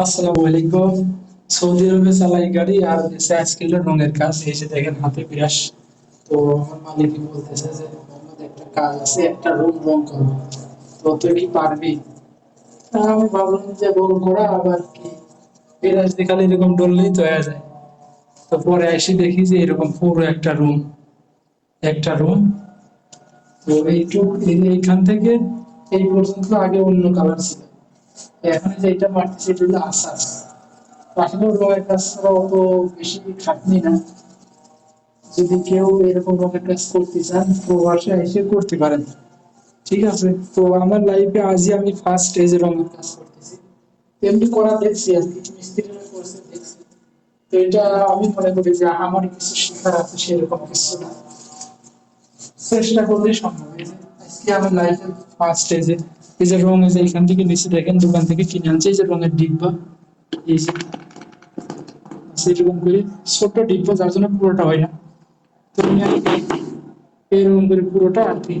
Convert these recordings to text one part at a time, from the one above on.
আসসালামু আলাইকুম। সৌদি আরবে চালাই গাড়ি আর রঙের কাজ। এই যে দেখেন হাতে বিরাস তো আমার মালিক বলতেছে যে একটা কাজ আছে, একটা রুম রং তো তুই কি পারবি? আমি ভাবলাম যে রং করা, আবার কি? বিরাস দিয়ে খালি এরকম ডললেই তো হয়ে যায়। তো পরে এসে দেখি যে এরকম পুরো একটা রুম একটা রুম। তো এইটুক, এই- এইখান থেকে এই পর্যন্ত আগে অন্য কালার ছিল। এখন যে এটা এটা হলো আশ্বাস আসলে রঙের কাজ অত বেশি খাটনি না। যদি কেউ এরকম রঙের কাজ করতে চান প্রবাসে এসে করতে পারেন। ঠিক আছে? তো আমার লাইফে আজই আমি ফার্স্ট এই রঙের কাজ করতেছি। এমনি করা দেখছি আর কিছু মিস্ত্রিরা করছে দেখছি। তো এটা আমি মনে করি যে আমার কিছু শেখার আছে, সেরকম কিছু না। চেষ্টা করলেই সম্ভব। আজকে আমার লাইফে ফার্স্ট যে এই যে রং এই যে এখান থেকে নিচে দেখেন, দোকান থেকে কিনে আনছে, এই যে রঙের ডিব্বা। এই যে সেরকম করে ছোট ডিব্বা, যার জন্য পুরোটা হয় না। তো এরকম করে পুরোটা আর কি।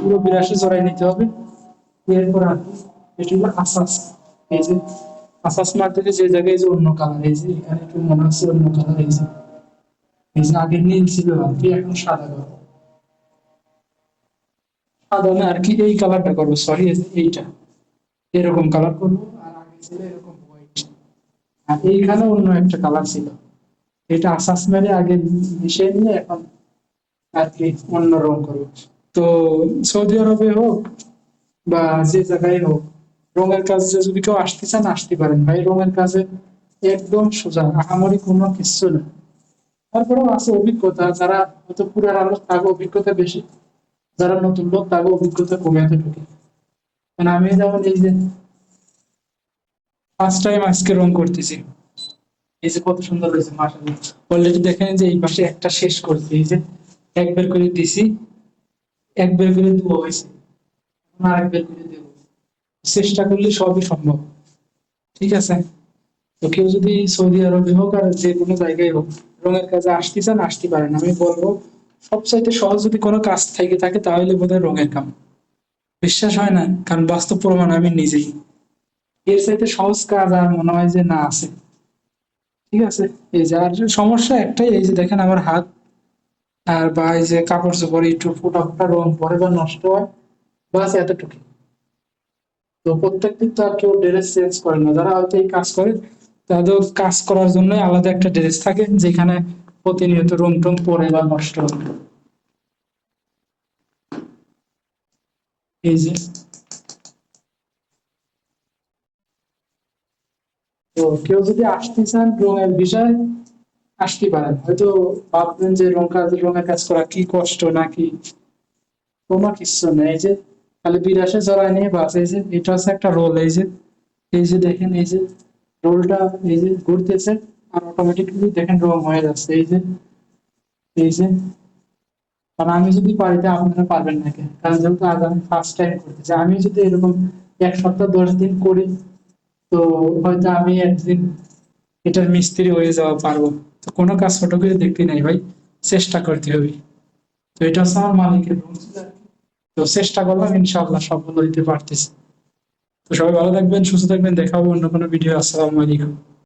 পুরো বিরাশি জড়াই নিতে হবে। এরপর আর এটি হলো আসাস। এই যে আসাস মারতে যে জায়গায় যে অন্য কালার এই যে এখানে একটু মনে হচ্ছে অন্য কালার এই যে। এই যে আগে নীল ছিল আর কি, এখন সাদা করব সাদা আর কি এই কালারটা করব সরি এইটা। এরকম কালার করব, আর আগে ছিল এরকম হোয়াইট আর এইখানে অন্য একটা কালার ছিল। এটা আসাস মেরে আগে মিশিয়ে নিয়ে এখন আর কি অন্য রং করব। তো সৌদি আরবে হোক বা যে জায়গায় হোক, রঙের কাজে যদি কেউ আসতে চান, আসতে পারেন। ভাই, রঙের কাজে একদম সোজা, আহামরি কোনো কিছু না। তারপরেও আছে অভিজ্ঞতা, যারা হয়তো পুরার আলো তাকে অভিজ্ঞতা বেশি। যারা নতুন লোক তাকে অভিজ্ঞতা কমে এতটুকু মানে আমি যেমন এই যে ফার্স্ট টাইম আজকে রং করতেছি, এই যে কত সুন্দর হয়েছে মাসাল্লাহ অলরেডি দেখেন যে এই পাশে একটা শেষ করছি, এই যে এক বের করে দিছি এক বের করে দেবো হয়েছে, এখন আরেক বের করে দেবো। চেষ্টা করলে সবই সম্ভব। ঠিক আছে? তো কেউ যদি সৌদি আরবে হোক আর যে কোনো জায়গায় হোক, রঙের কাজে আসতে চান আসতে পারেন আমি বলব সবচাইতে সহজ যদি কোনো কাজ থেকে থাকে, তাহলে বোধহয় রঙের কাম। বিশ্বাস হয় না? কারণ বাস্তব প্রমাণ আমি নিজেই। এর চাইতে সহজ কাজ আর মনে হয় যে না আছে। ঠিক আছে? এই যে, আর সমস্যা একটাই, এই যে দেখেন আমার হাত আর বা এই যে কাপড় চোপড়, একটু ফোটা ফোটা রং, পরে বা নষ্ট হয়, বাস এতটুকু তো প্রত্যেকদিন তো আর কেউ ড্রেস চেঞ্জ করে না। যারা হয়তো এই কাজ করে, তাদের কাজ করার জন্য আলাদা একটা ড্রেস থাকে, যেখানে প্রতিনিয়ত রুম টুম পরে বা নষ্ট। হয় এই যে। তো কেউ যদি আসতে চান রঙের বিষয়, আসতে পারেন। হয়তো ভাববেন যে রং কাজ রঙের কাজ করা কি কষ্ট নাকি তোমার কিচ্ছু নেই। যে, খালি বিরাশে জড়ায় নিয়ে বাস। এই যে, এটা হচ্ছে একটা রোল। এই যে এই যে দেখেন, এই যে রোলটা এই যে ঘুরতেছে। আর অটোমেটিকলি দেখেন রং হয়ে যাচ্ছে, এই যে এই যে। কারণ আমি যদি পারি তো আপনারা পারবেন না কেন? কারণ যেহেতু আজ আমি ফার্স্ট টাইম করতেছি, আমি যদি এরকম এক সপ্তাহ, দশ দিন করি, তো হয়তো আমি একদিন এটার মিস্ত্রি হয়ে যাওয়া পারব। তো কোনো কাজ ছোট করে দেখতে নাই ভাই, চেষ্টা করতে হবে। তো এটা হচ্ছে আমার মালিকের আর। তো চেষ্টা করলাম, ইনশাআল্লাহ সফল হইতে পারতেছি। তো সবাই ভালো থাকবেন, সুস্থ থাকবেন দেখা হবে অন্য কোনো ভিডিও আসসালামু আলাইকুম।